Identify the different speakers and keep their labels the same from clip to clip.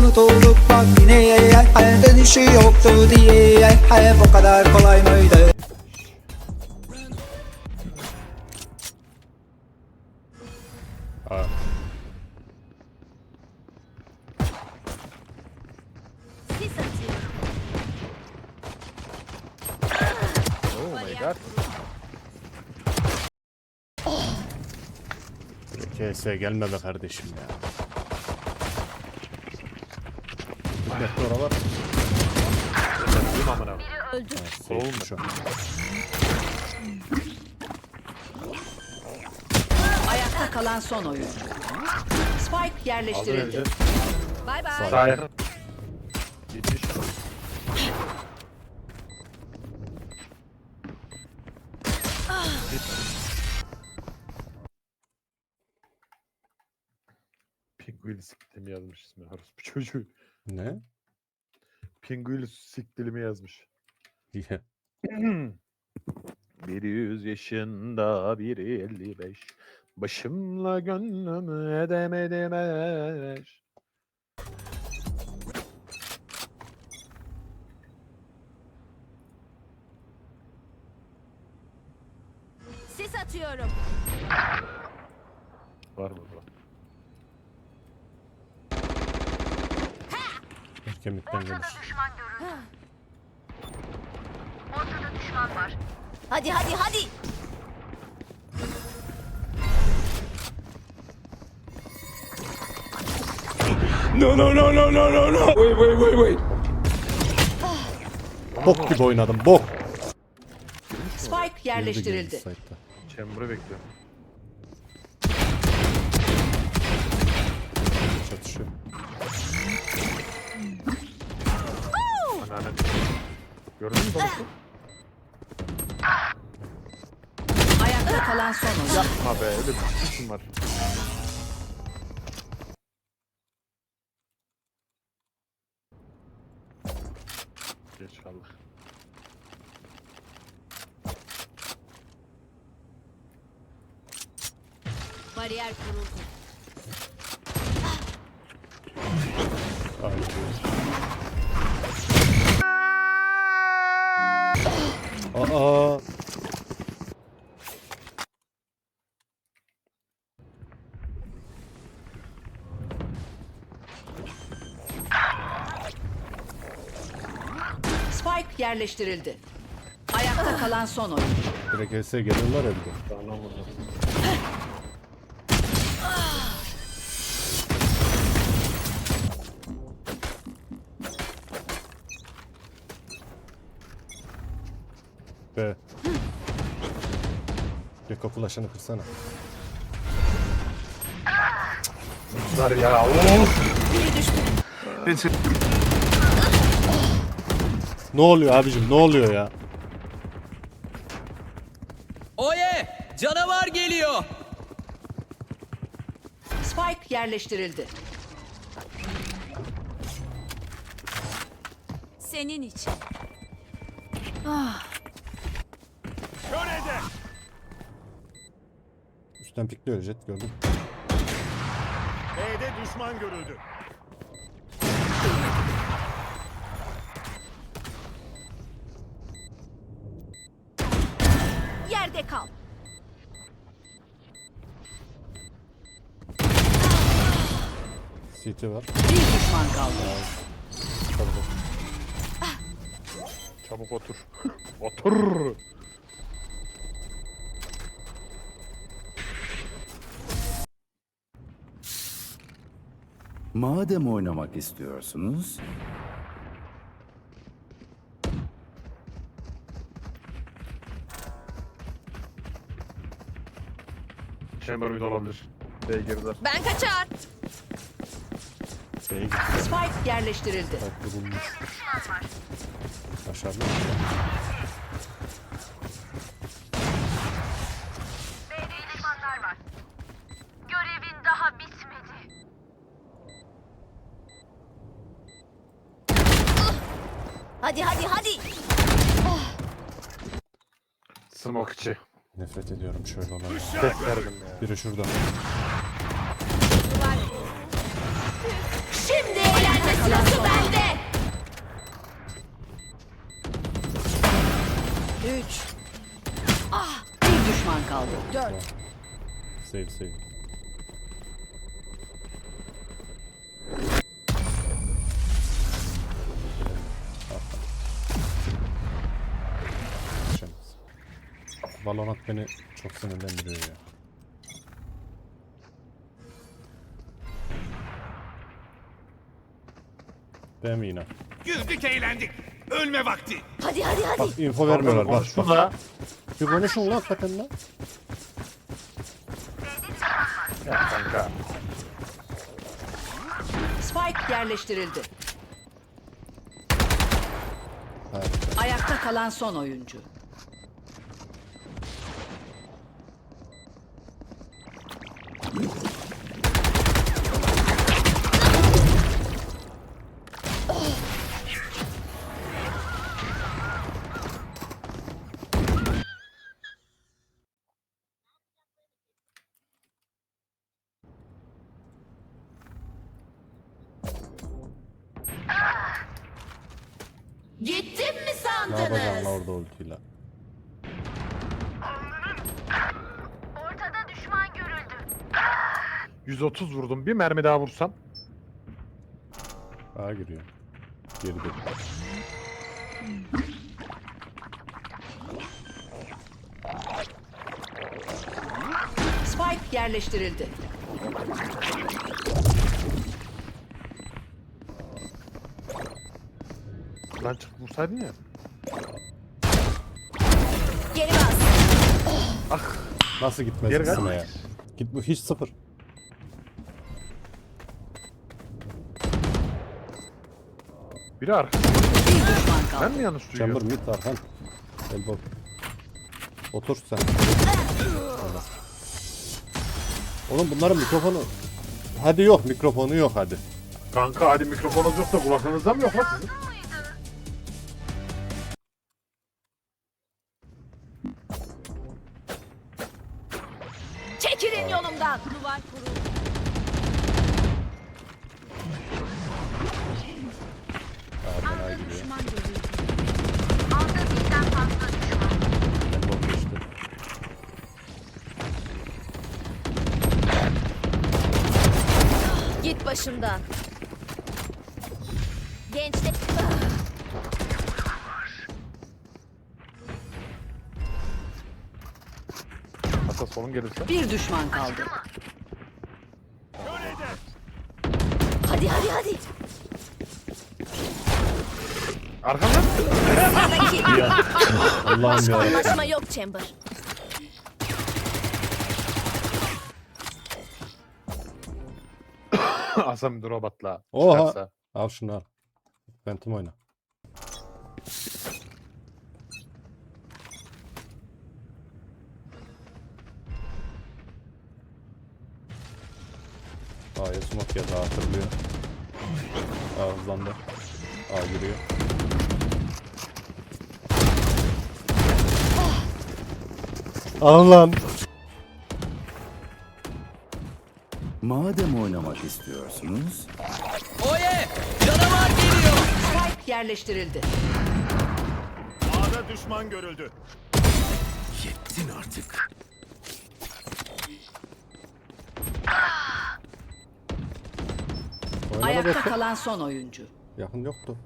Speaker 1: unutulduk bak yine Hayal dönüşü yoktu diye Hayal bu kadar kolay mıydı?
Speaker 2: Aa.
Speaker 3: Oh my god.
Speaker 2: KS gelme be kardeşim ya. Hikmetli oralar.
Speaker 3: Değil mi amına?
Speaker 4: Öldü.
Speaker 2: Soğuk şu an.
Speaker 5: Ayakta kalan son oyuncu. Spike yerleştirildi.
Speaker 3: önce.
Speaker 4: Bay bay.
Speaker 3: Sağ. Gitmiş. Pinguini siktilimi yazmış ismi. Bu çocuğu.
Speaker 2: Ne?
Speaker 3: Pinguini siktilimi yazmış. Biri yüz yaşında, biri elli beş. Başımla gönlümü edemedim eş.
Speaker 2: Erkemikten gelir.
Speaker 4: Hadi hadi hadi.
Speaker 2: Bok gibi oynadım bok.
Speaker 5: Spike yerleştirildi.
Speaker 2: site'da.
Speaker 3: Chamber'ı bekliyorum.
Speaker 2: Çatışıyor.
Speaker 3: Gördün mü balıkı?
Speaker 5: Ayakta kalan son oyuncu.
Speaker 3: Yapma be öyle bir şey var. Geç kaldık.
Speaker 4: Bariyer kuruldu.
Speaker 2: Hayır. Aa.
Speaker 5: Spike yerleştirildi. Ayakta kalan son oyuncu.
Speaker 2: Direkt HS gelirler elde.
Speaker 3: Daha ne
Speaker 2: Be. Geko flash'ını kırsana.
Speaker 3: Var ya.
Speaker 2: Ne oluyor abicim ne oluyor ya?
Speaker 6: Oye! Canavar geliyor!
Speaker 5: Spike yerleştirildi.
Speaker 4: Senin için.
Speaker 2: Üstten pikliyor jet gördüm.
Speaker 7: B'de düşman görüldü.
Speaker 4: Yerde kal.
Speaker 2: CT var.
Speaker 5: Bir düşman kaldı.
Speaker 2: Çabuk.
Speaker 3: Çabuk otur. otur.
Speaker 8: Madem oynamak istiyorsunuz,
Speaker 3: Chamber bir olabilir. B girdiler.
Speaker 4: Ben kaçar.
Speaker 2: B'ye gitti.
Speaker 5: Spike yerleştirildi.
Speaker 2: Farklı bulmuş. Başarılı. nefret ediyorum şöyle olan.
Speaker 3: Tek verdim ya.
Speaker 2: Biri şurada.
Speaker 4: Şimdi eğlenme
Speaker 2: sırası bende. Üç. Ah, bir düşman kaldı. Dört. Save save. Valorant beni çok sinirlendiriyor ya. Değil mi yine?
Speaker 7: Güldük eğlendik. Ölme vakti.
Speaker 4: Hadi hadi hadi.
Speaker 2: Bak info vermiyorlar bak. Bak.
Speaker 3: da.
Speaker 2: Bir konuşun lan hakikaten lan.
Speaker 3: Ya kanka.
Speaker 5: Spike yerleştirildi.
Speaker 2: Harika.
Speaker 5: Ayakta kalan son oyuncu.
Speaker 2: Ultiyle?
Speaker 9: Ortada düşman görüldü.
Speaker 3: 130 vurdum. Bir mermi daha vursam.
Speaker 2: Sağa giriyor. Geri dön.
Speaker 5: Spike yerleştirildi.
Speaker 3: Lan çık vursaydın ya.
Speaker 4: Geri bas.
Speaker 2: Nasıl gitmez
Speaker 3: Geri kaç.
Speaker 2: ya? Git bu hiç sıfır.
Speaker 3: Biri arka.
Speaker 5: Bir düşman kaldı.
Speaker 3: Ben mi yanlış duyuyorum?
Speaker 2: Chamber mid Arhan. Elbow. Otur sen. Oğlum bunların mikrofonu... Hadi yok mikrofonu yok hadi.
Speaker 3: Kanka hadi mikrofonunuz yok da kulaklarınızda mı yok lan sizin?
Speaker 4: Çekilin yolumdan. Duvar kuruldu. Düşman görüldü.
Speaker 9: Aldı birden fazla düşman.
Speaker 2: Elbow geçti.
Speaker 4: Git başımdan.
Speaker 3: Sorun gelirse.
Speaker 5: Bir düşman kaldı.
Speaker 4: Hadi hadi hadi. Sıradaki.
Speaker 2: Allah'ım ya.
Speaker 4: Anlaşma yok Chamber.
Speaker 3: Asam bir robotla.
Speaker 2: Oha.
Speaker 3: çıkarsa.
Speaker 2: Al şunu al. Phantom oyna. Al lan.
Speaker 8: Madem oynamak istiyorsunuz,
Speaker 6: Oye! Canavar geliyor.
Speaker 5: Spike yerleştirildi.
Speaker 7: A'da düşman görüldü.
Speaker 8: yettin artık.
Speaker 5: Ayakta kalan son oyuncu.
Speaker 2: Yakın yoktu.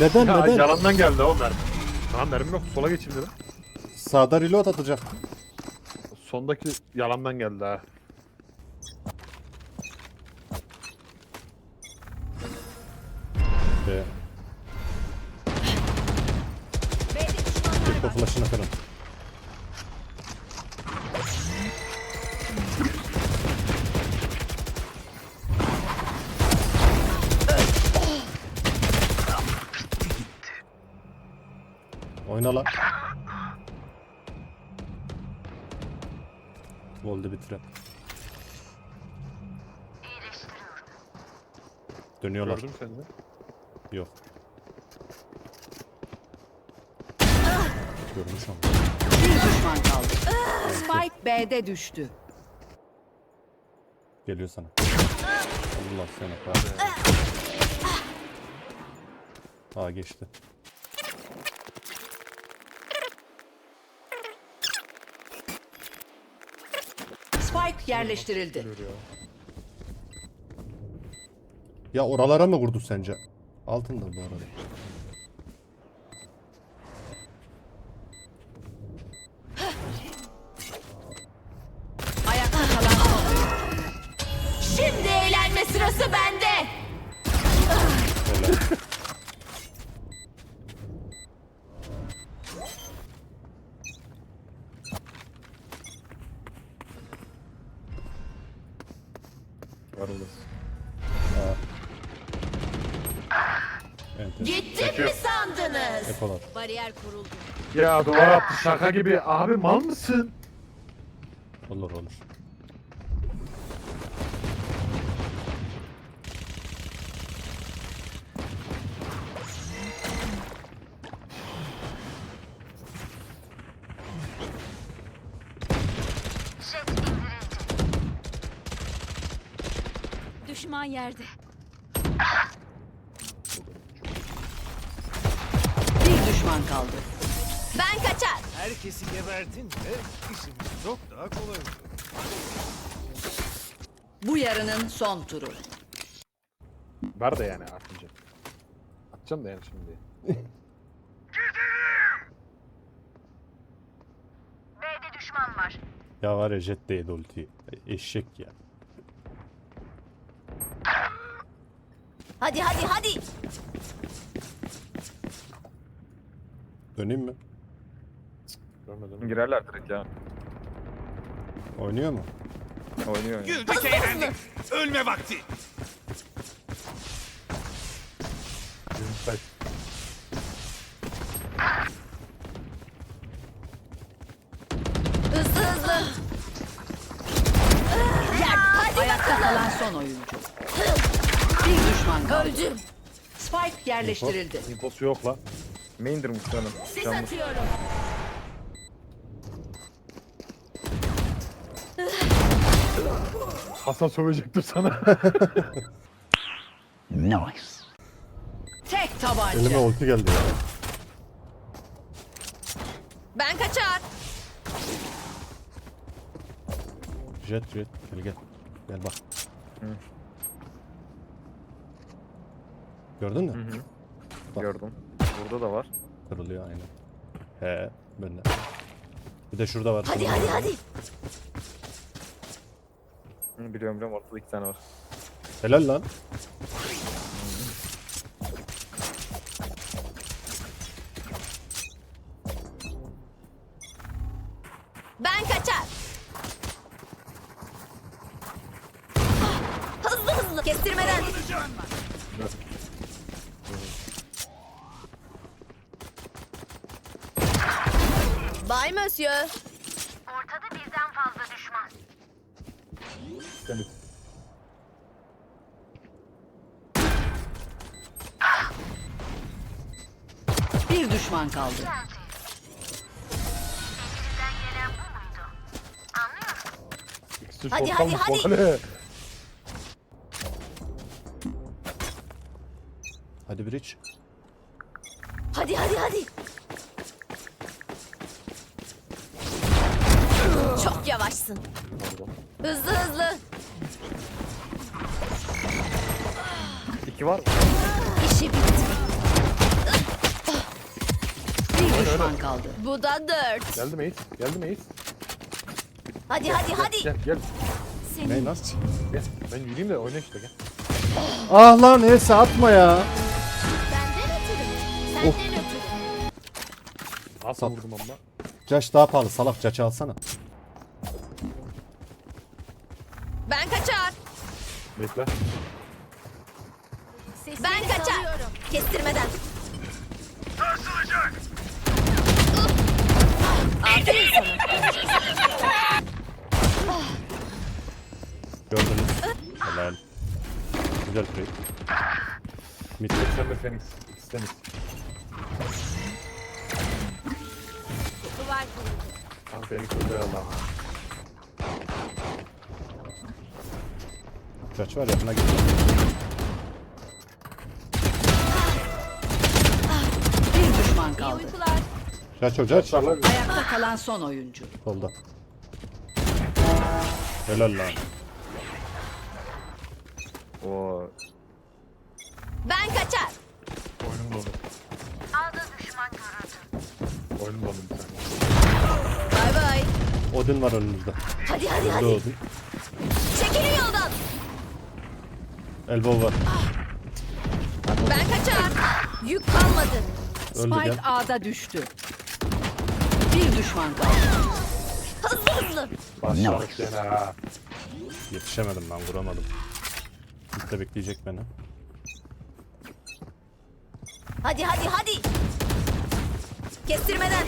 Speaker 2: Neden
Speaker 3: Ya
Speaker 2: neden?
Speaker 3: yalandan geldi o mermi. Tamam mermi yok sola geçildi lan.
Speaker 2: Sağda reload atacak.
Speaker 3: Sondaki yalandan geldi ha.
Speaker 2: Ee,
Speaker 4: B'de düşmanlar var.
Speaker 2: kırın. Oyna lan. Golde bitiren. Dönüyorlar.
Speaker 3: Gördüm seni.
Speaker 2: Yok. Görmüş ama.
Speaker 5: Bir düşman kaldı. Spike B'de düştü.
Speaker 2: Geliyor sana. Allah seni kahretsin. Aa geçti.
Speaker 5: Spike yerleştirildi.
Speaker 2: Ya oralara mı vurdu sence? Altında bu arada. Ekolar.
Speaker 4: Bariyer kuruldu.
Speaker 3: Ya duvar attı şaka gibi. Abi mal mısın?
Speaker 2: Olur olur.
Speaker 4: Düşman yerde.
Speaker 5: Düşman kaldı.
Speaker 4: Ben kaçar.
Speaker 7: Herkesi geberdin ve işimiz çok daha kolay oldu.
Speaker 5: Bu yarının son turu.
Speaker 3: Var da yani atınca. Atacağım da yani şimdi.
Speaker 9: B'de düşman var.
Speaker 2: Ya var ya jet değdi ultiyi. Eşek ya.
Speaker 4: Hadi hadi hadi.
Speaker 2: Döneyim mi?
Speaker 3: Görmedim.
Speaker 10: Girerler direkt ya.
Speaker 2: Oynuyor mu?
Speaker 10: Oynuyor.
Speaker 7: Güldük eğlendik. Ölme vakti.
Speaker 3: Inside.
Speaker 4: Hızlı hızlı. Yer, hadi
Speaker 5: Ayakta kalan son oyuncu. Bir düşman kaldı.
Speaker 4: Öldüm.
Speaker 5: Spike yerleştirildi.
Speaker 3: Infosu yok la.
Speaker 10: Main'dir muhtemelen.
Speaker 4: Sis
Speaker 10: Canlı.
Speaker 4: atıyorum.
Speaker 3: Hasan sövecektir sana.
Speaker 5: Tek tabanca.
Speaker 2: Elime ulti geldi ya.
Speaker 4: Ben kaçar.
Speaker 2: Jet jet. Gel gel. Gel bak. Gördün mü? Bak.
Speaker 10: Gördüm. Burada da var.
Speaker 2: Kırılıyor aynen. He ben de. Bir de şurada var.
Speaker 4: Hadi
Speaker 2: şurada
Speaker 4: hadi
Speaker 2: var.
Speaker 4: hadi.
Speaker 10: Hı, biliyorum biliyorum ortada iki tane var.
Speaker 2: Helal lan.
Speaker 4: Ben kaçar. Hızlı hızlı. Kestirmeden. Bay Monsieur.
Speaker 9: Ortada birden fazla düşman.
Speaker 3: Temiz.
Speaker 5: Bir düşman kaldı.
Speaker 9: Elinizden gelen bu muydu? Anlıyor musun?
Speaker 3: İkisi
Speaker 4: Hadi, hadi,
Speaker 3: mı?
Speaker 4: hadi.
Speaker 3: Oley!
Speaker 2: Hadi bridge.
Speaker 4: Hadi hadi hadi. Çok yavaşsın.
Speaker 3: Pardon.
Speaker 4: Hızlı hızlı.
Speaker 10: İki var.
Speaker 4: İşi bitti.
Speaker 5: Bir düşman kaldı.
Speaker 4: Bu da dört.
Speaker 3: Geldi mi Ace? Geldi mi Ace?
Speaker 4: Hadi hadi hadi.
Speaker 3: Gel gel.
Speaker 4: Senin
Speaker 2: Ne lan?
Speaker 4: için.
Speaker 3: Gel. Ben yürüyeyim de oyna işte gel.
Speaker 2: Ah lan Else atma ya.
Speaker 4: Benden ötürü. Senden ötürü.
Speaker 3: Nasıl
Speaker 2: Sat.
Speaker 3: vurdum ama.
Speaker 2: Caş daha pahalı salak caçı alsana.
Speaker 3: Bekle.
Speaker 4: ben kaçar. Kestirmeden. Aferin sana.
Speaker 2: Gördünüz. Helal. Güzel trade. Mid.
Speaker 3: Sen de Phoenix. İkisi temiz.
Speaker 4: Duvar kuruldu.
Speaker 3: Lan beni kurtarıyor
Speaker 2: Kaç var yakına git.
Speaker 5: Bir düşman kaldı.
Speaker 4: uykular.
Speaker 2: Kaç hocaç.
Speaker 5: Ayakta kalan son oyuncu.
Speaker 2: Solda. Helal lan.
Speaker 10: Oo.
Speaker 4: Ben kaçar.
Speaker 3: Oyunum dolu.
Speaker 9: Aldı düşman görüldü.
Speaker 3: Oyunum dolu bir tane.
Speaker 4: Bay bay.
Speaker 2: Odin var önümüzde.
Speaker 4: Hadi hadi
Speaker 2: Önde
Speaker 4: hadi.
Speaker 2: Odin.
Speaker 4: Çekilin yoldan.
Speaker 2: Elbow var.
Speaker 4: Ben kaçar. Yük kalmadı.
Speaker 2: Öldü
Speaker 5: Spike
Speaker 2: gel.
Speaker 5: A'da düştü. Bir düşman kaldı.
Speaker 4: Hızlı hızlı.
Speaker 3: Başladık gene ha.
Speaker 2: Yetişemedim ben vuramadım. Mitte bekleyecek beni.
Speaker 4: Hadi hadi hadi. Kestirmeden.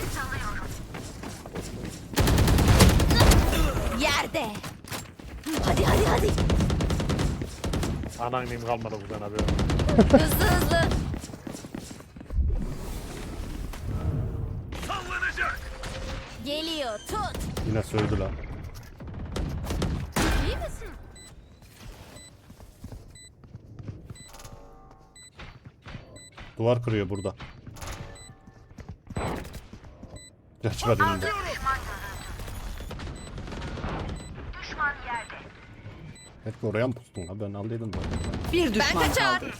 Speaker 4: Yerde. Hadi hadi hadi.
Speaker 3: Anneannem kalmadı buradan abi.
Speaker 4: Hızlı hızlı. Geliyor tut.
Speaker 2: Yine sövdü lan.
Speaker 4: İyi misin?
Speaker 2: Duvar kırıyor burada. Kaç var önünde.
Speaker 9: Düşman
Speaker 2: Hep oraya mı pustun ha ben aldıydım zaten.
Speaker 5: Bir
Speaker 4: Ben
Speaker 5: düşman
Speaker 4: kaçar.
Speaker 5: kaldı.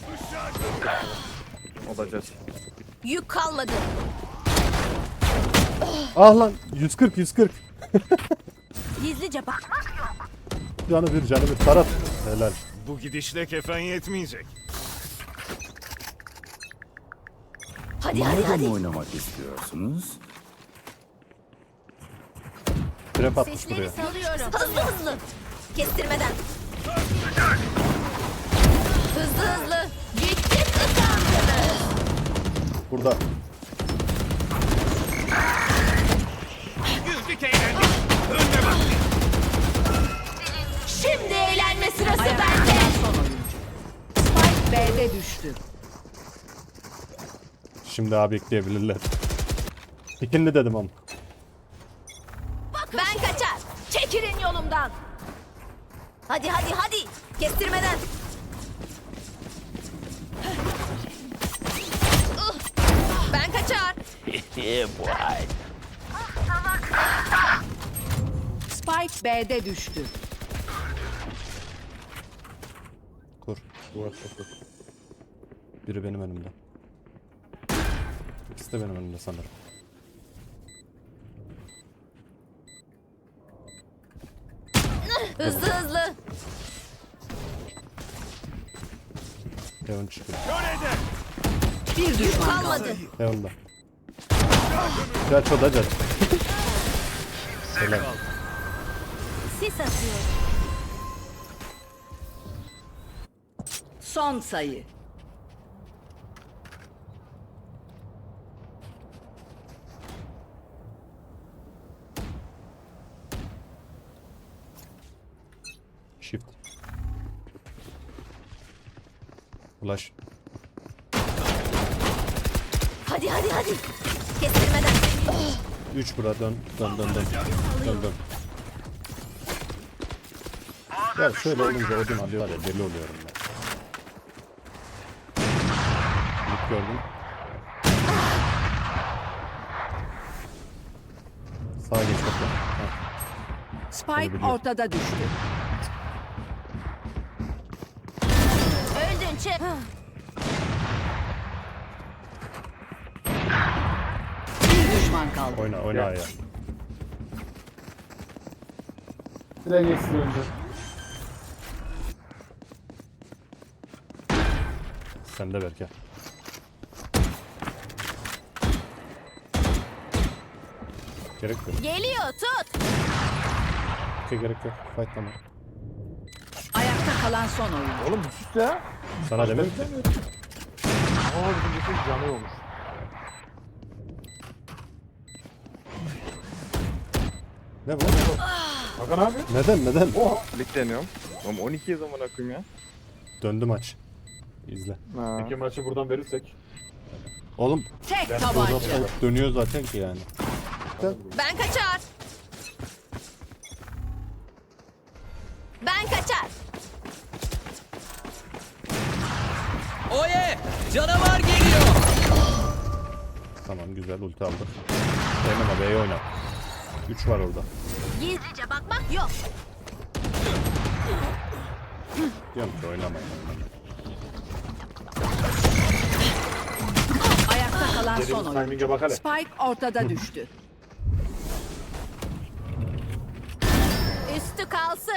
Speaker 4: Yük kalmadı.
Speaker 2: Ah lan 140 140.
Speaker 4: Gizlice bak.
Speaker 2: Canı bir canı bir tarat. Helal.
Speaker 7: Bu gidişle kefen yetmeyecek.
Speaker 4: Hadi hadi
Speaker 8: Madem
Speaker 4: hadi.
Speaker 8: oynamak istiyorsunuz,
Speaker 2: Trap atmış
Speaker 4: Sesleri
Speaker 2: buraya.
Speaker 4: salıyorum. Hızlı hızlı. Kestirmeden. Hızlı hızlı. Gittik ısandınız.
Speaker 2: Burada.
Speaker 7: Güldük eğlendik. Önde bak.
Speaker 4: Şimdi eğlenme sırası
Speaker 5: Ayakta
Speaker 4: bende.
Speaker 5: son oyuncu. Spike B'de düştü.
Speaker 2: Şimdi abi ekleyebilirler. İkindi dedim ama.
Speaker 4: Ben kaçar. Çekilin yolumdan. Hadi hadi hadi. Kestirmeden. Ben kaçar.
Speaker 5: Spike B'de düştü.
Speaker 2: Kur.
Speaker 3: Duvar soktu.
Speaker 2: Biri benim önümde. İkisi de benim önümde sanırım.
Speaker 4: Hızlı hızlı.
Speaker 2: Heaven çıkıyor.
Speaker 5: Bir düşman.
Speaker 4: Kalmadı.
Speaker 2: Heaven'da. Kaç o da kaç. Helal.
Speaker 4: Sis atıyor.
Speaker 5: Son sayı.
Speaker 2: Flash.
Speaker 4: Hadi hadi hadi. Kestirmeden.
Speaker 2: 3 bura dön dön dön dön. Dön dön. Ya şöyle olunca Odin alıyorlar ya deli oluyorum ben. Lig gördüm. Sağa geç bakalım.
Speaker 5: Spike ortada düştü. Bir düşman kaldı.
Speaker 2: Oyna oyna ya.
Speaker 3: Tren geçsin önce.
Speaker 2: Sen de Berke. Gerek yok.
Speaker 4: Geliyor tut.
Speaker 2: Okey gerek yok. Fight tamam.
Speaker 5: Ayakta kalan son oyuncu.
Speaker 3: Oğlum sus ya.
Speaker 2: Sana demedim ki.
Speaker 3: Aa bizim bütün canı olmuş.
Speaker 2: Ne bu?
Speaker 3: Hakan abi.
Speaker 2: Neden neden?
Speaker 10: Lig deniyorum. Oğlum 12 zaman akıyım ya.
Speaker 2: Döndü maç. İzle.
Speaker 3: İki maçı buradan verirsek.
Speaker 2: Oğlum
Speaker 5: Tek tabanca.
Speaker 2: dönüyor zaten ki yani.
Speaker 4: Ben kaçar. Ben kaçar.
Speaker 6: Oye! Canavar geliyor.
Speaker 2: Tamam güzel ulti aldık. Oynama B'ye oyna. 3 var orada.
Speaker 4: Gizlice bakmak yok.
Speaker 2: Diyorum ki oynamayın.
Speaker 5: Ayakta kalan son oyuncu.
Speaker 3: timing'e bak hele.
Speaker 5: Spike ortada düştü.
Speaker 4: Üstü kalsın.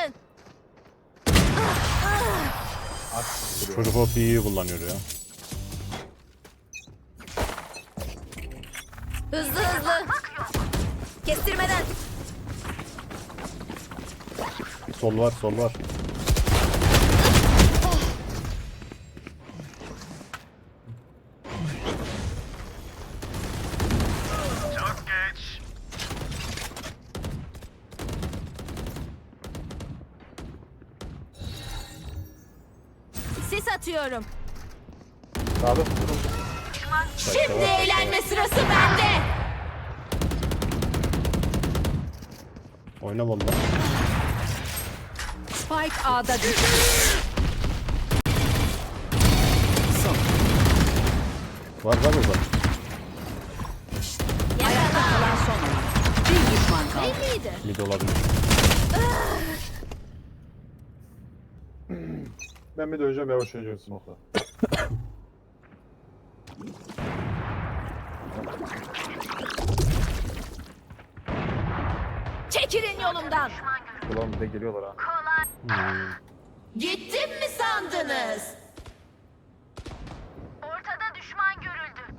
Speaker 2: Çocuk o iyi kullanıyor ya.
Speaker 4: Hızlı hızlı. Kestirmeden.
Speaker 2: Sol var sol var.
Speaker 4: Atıyorum.
Speaker 3: Sağda.
Speaker 4: Şimdi eğlenme sırası bende.
Speaker 2: Oyna valla.
Speaker 5: Spike A'da düştü.
Speaker 2: Var var orada.
Speaker 5: Ayakta kalan son oyuncu. Bir düşman kaldı.
Speaker 4: Belliydi.
Speaker 2: Mid olabilir.
Speaker 3: Ben bir döneceğim yavaş oynayacağım smoke'la.
Speaker 4: Çekilin yolumdan.
Speaker 10: Ulan bir de geliyorlar ha.
Speaker 4: Gittim mi sandınız?
Speaker 9: Ortada düşman görüldü.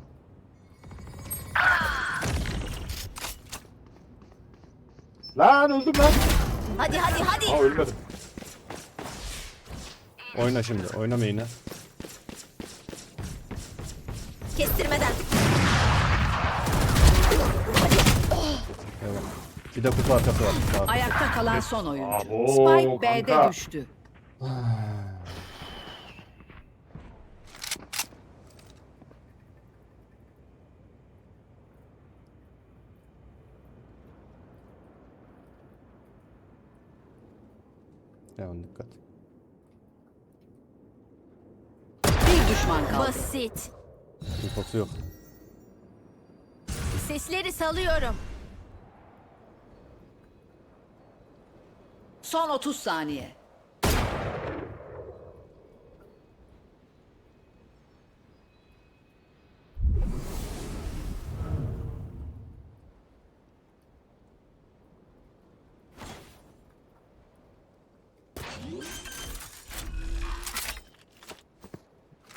Speaker 3: Lan öldüm lan.
Speaker 4: Hadi hadi hadi.
Speaker 3: Aa ölmedim.
Speaker 2: Oyna şimdi. Oyna main'e.
Speaker 4: Kestirmeden.
Speaker 2: Evet. Bir de kutu arkası var. Sağ.
Speaker 5: Ayakta kalan son oyuncu.
Speaker 3: Abo,
Speaker 5: Spike B'de
Speaker 3: kanka.
Speaker 5: düştü.
Speaker 2: Hemen dikkat.
Speaker 5: Bir düşman kaldı.
Speaker 4: Basit.
Speaker 2: Infosu yok.
Speaker 4: Sesleri salıyorum.
Speaker 5: Son 30 saniye.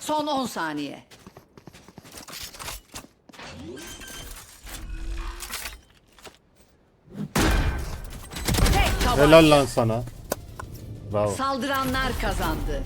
Speaker 5: Son 10 saniye. Tek tabanca.
Speaker 2: Helal lan sana. Bravo.
Speaker 5: Saldıranlar kazandı.